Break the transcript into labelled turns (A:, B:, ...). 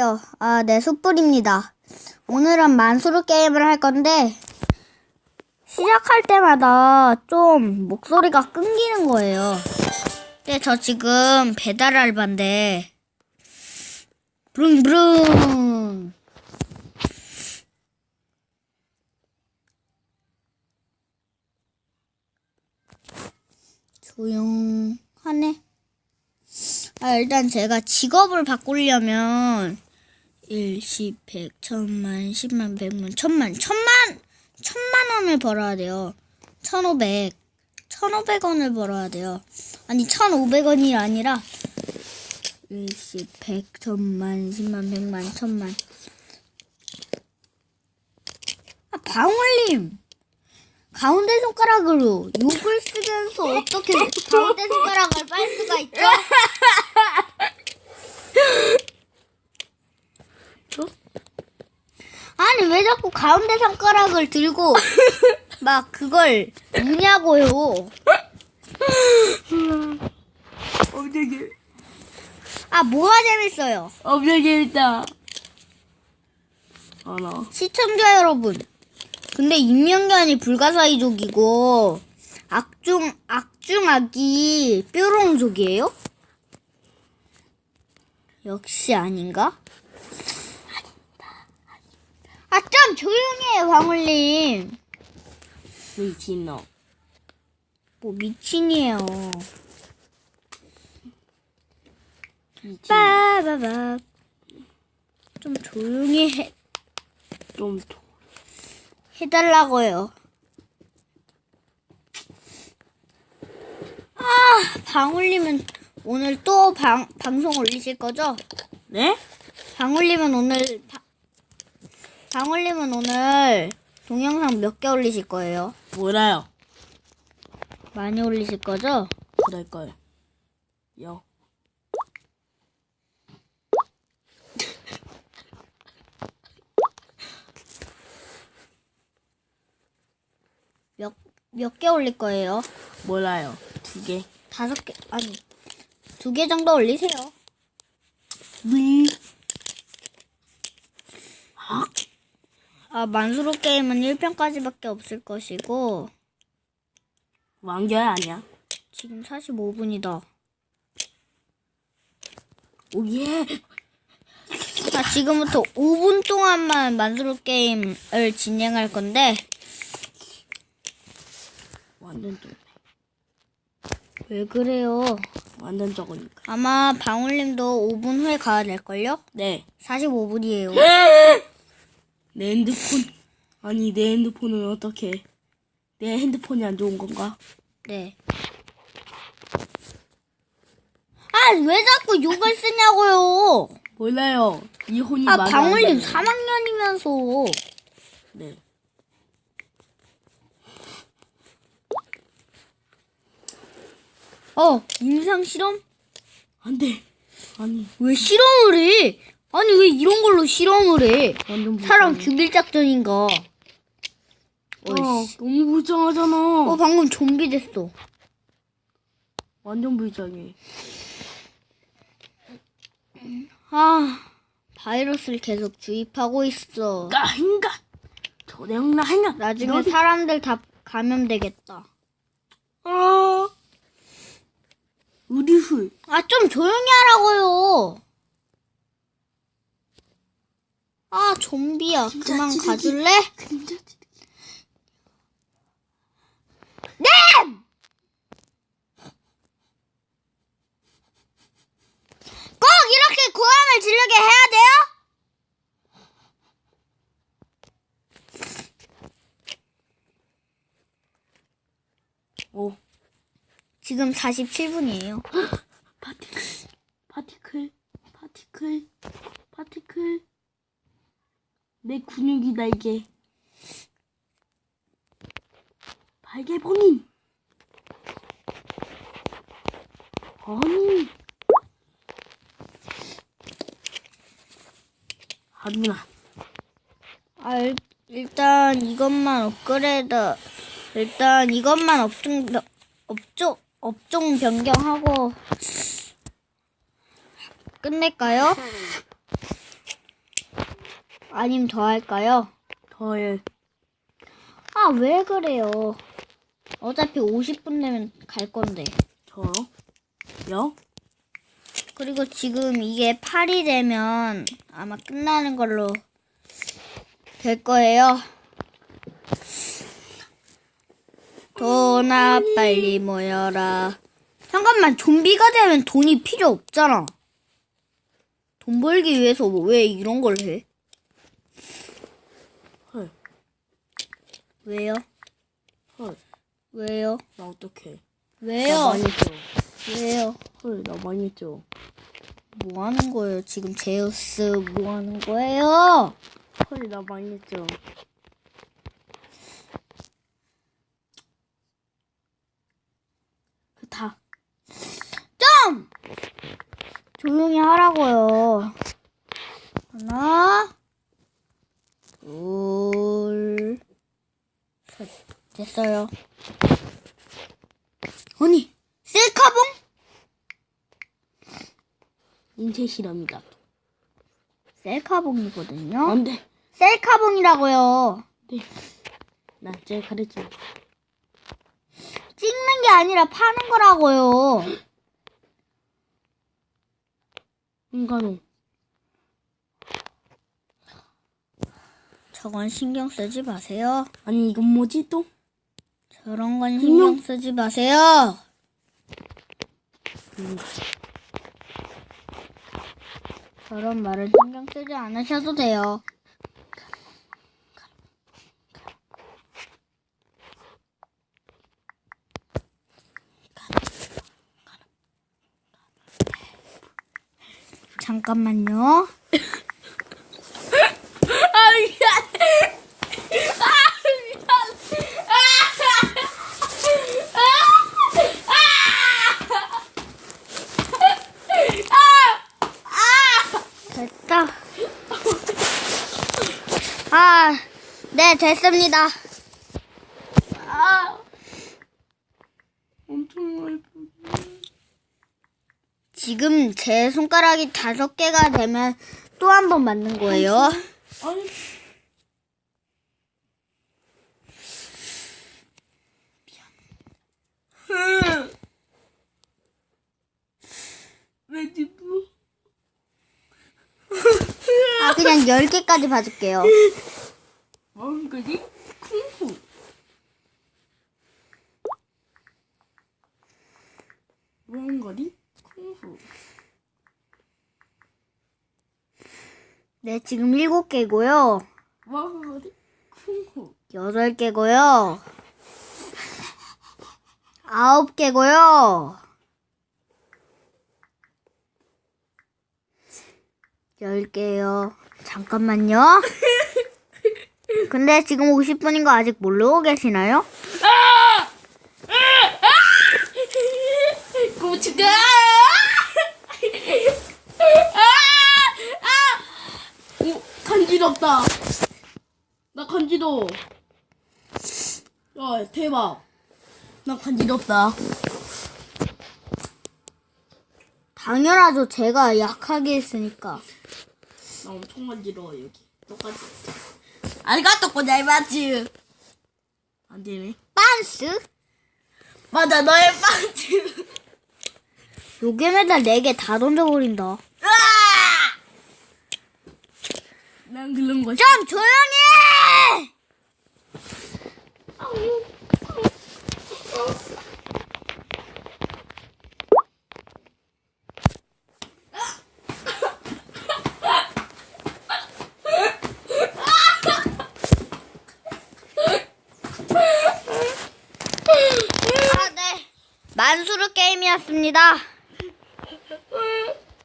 A: 아, 네, 숯불입니다. 오늘은 만수르 게임을 할 건데, 시작할 때마다 좀 목소리가 끊기는 거예요. 네, 저 지금 배달 알바인데, 브릉브릉! 조용하네. 아, 일단 제가 직업을 바꾸려면 1, 10, 100, 천만, 10만, 100만, 천만, 천만, 천만 원을 벌어야 돼요. 1500, 1500원을 벌어야 돼요. 아니, 1500원이 아니라 1, 10, 100, 천만, 10만, 100만, 천만. 아, 방울님! 가운데 손가락으로 욕을 쓰면서 어떻게 가운데 손가락을 빨 수가 있죠? 아니 왜 자꾸 가운데 손가락을 들고 막 그걸 무냐고요?
B: 엄청
A: 아 뭐가 재밌어요?
B: 엄청 재밌다. 알아.
A: 시청자 여러분. 근데 인명견이 불가사의족이고 악중 악중악이 뾰롱족이에요? 역시 아닌가? 아 좀 조용히 해요 방울님.
B: 미친놈.
A: 뭐 미친이에요.
B: 미친.
A: 빠바바. 좀 조용히 해,
B: 좀 도-
A: 해달라고요. 아, 방울님은 오늘 또 방, 방송 올리실 거죠?
B: 네?
A: 방울님은 오늘, 바, 방울님은 오늘 동영상 몇 개 올리실 거예요?
B: 몰라요.
A: 많이 올리실 거죠?
B: 그럴 거예요. 요.
A: 몇, 몇 개 올릴 거예요?
B: 몰라요. 두 개.
A: 다섯 개, 아니, 두 개 정도 올리세요.
B: 네.
A: 아, 만수로 게임은 1편까지밖에 없을 것이고,
B: 왕겨야 아니야.
A: 지금 45분이다.
B: 오예.
A: 자, 지금부터 5분 동안만 만수르 게임을 진행할 건데,
B: 완전 좀.
A: 왜 그래요?
B: 완전 적으니까.
A: 아마 방울님도 5분 후에 가야 될걸요?
B: 네.
A: 45분이에요.
B: 내 핸드폰. 아니 내 핸드폰은 어떻게? 내 핸드폰이 안 좋은 건가?
A: 네. 아, 왜 자꾸 욕을 쓰냐고요?
B: 몰라요. 이혼이
A: 아,
B: 안
A: 방울님
B: 돼요.
A: 3학년이면서.
B: 네.
A: 어, 인상 실험?
B: 안 돼. 아니
A: 왜 실험을 해? 아니, 왜 이런 걸로 실험을 해?
B: 완전
A: 사람. 죽일 작전인가?
B: 아,
A: 어이씨.
B: 너무 불쌍하잖아.
A: 어, 방금 좀비 됐어.
B: 완전 불쌍해.
A: 아, 바이러스를 계속 주입하고 있어.
B: 까인가? 저녁나 행가?
A: 나중에 사람들 다 감염되겠다.
B: 아. 우리 술.
A: 아, 좀 조용히 하라고요. 아, 좀비야. 그만
B: 찌르기.
A: 가줄래? 네! 꼭 이렇게 고함을 지르게 해야 돼요?
B: 오.
A: 지금 47분이에요.
B: 근육이다 이게. 발개 본인. 아니.
A: 아, 일, 일단 이것만 업그레이드, 일단 이것만 업종, 변- 업종, 업종 변경하고 끝낼까요? 아님 더 할까요?
B: 더해.
A: 아, 왜 그래요? 어차피 50분 되면 갈 건데.
B: 더. 여.
A: 그리고 지금 이게 8이 되면 아마 끝나는 걸로 될 거예요. 돈아 빨리 모여라. 잠깐만 좀비가 되면 돈이 필요 없잖아. 돈 벌기 위해서 왜 이런 걸 해?
B: 헐.
A: 왜요?
B: 헐.
A: 왜요?
B: 나 어떡해. 나
A: 왜요?
B: 많이 했죠.
A: 왜요?
B: 헐, 나 많이 했죠.
A: 뭐 하는 거예요? 지금 제우스 뭐 하는 거예요?
B: 헐, 나 많이 했죠. 그 다.
A: 좀! 조용히 하라고요. 하나, 둘, 셋. 됐어요. 아니, 셀카봉?
B: 인쇄실합니다.
A: 셀카봉이거든요.
B: 안 돼.
A: 셀카봉이라고요.
B: 네. 나 제가 가르쳐.
A: 찍는 게 아니라 파는 거라고요.
B: 인간호.
A: 저건 신경 쓰지 마세요.
B: 아니, 이건 뭐지 또?
A: 저런 건 신경 쓰지 마세요.
B: 음,
A: 저런 말은 신경 쓰지 않으셔도 돼요. 잠깐만요.
B: 아, 미안해. 아, 미안해.
A: 됐다. 아, 네, 됐습니다.
B: 아. 엄청 아프네.
A: 지금 제 손가락이 다섯 개가 되면 또 한 번 맞는 거예요.
B: 아니. 미안. 왠지 뭐?
A: 아, 그냥 열 개까지 봐줄게요.
B: 뭔 거지? 쿵후. 뭔 거지? 쿵후.
A: 네, 지금 일곱 개고요.
B: 뭔 거지? 쿵후.
A: 여덟 개고요. 아홉 개고요. 열 개요. 잠깐만요. 근데 지금 50분인 거 아직 모르고 계시나요?
B: 고추가! 오, 간지럽다. 나 간지러워. 야, 대박. 나 간지럽다.
A: 당연하죠. 제가 약하게 했으니까.
B: 나 엄청 간지러워, 여기. 똑같이. 아리가또 고자이마츠. 안 되네.
A: 빤스?
B: 맞아, 너의 반지.
A: 요게 매달 4개 다 던져버린다.
B: 난 그런
A: 거좀 조용히 해! 게임이었습니다.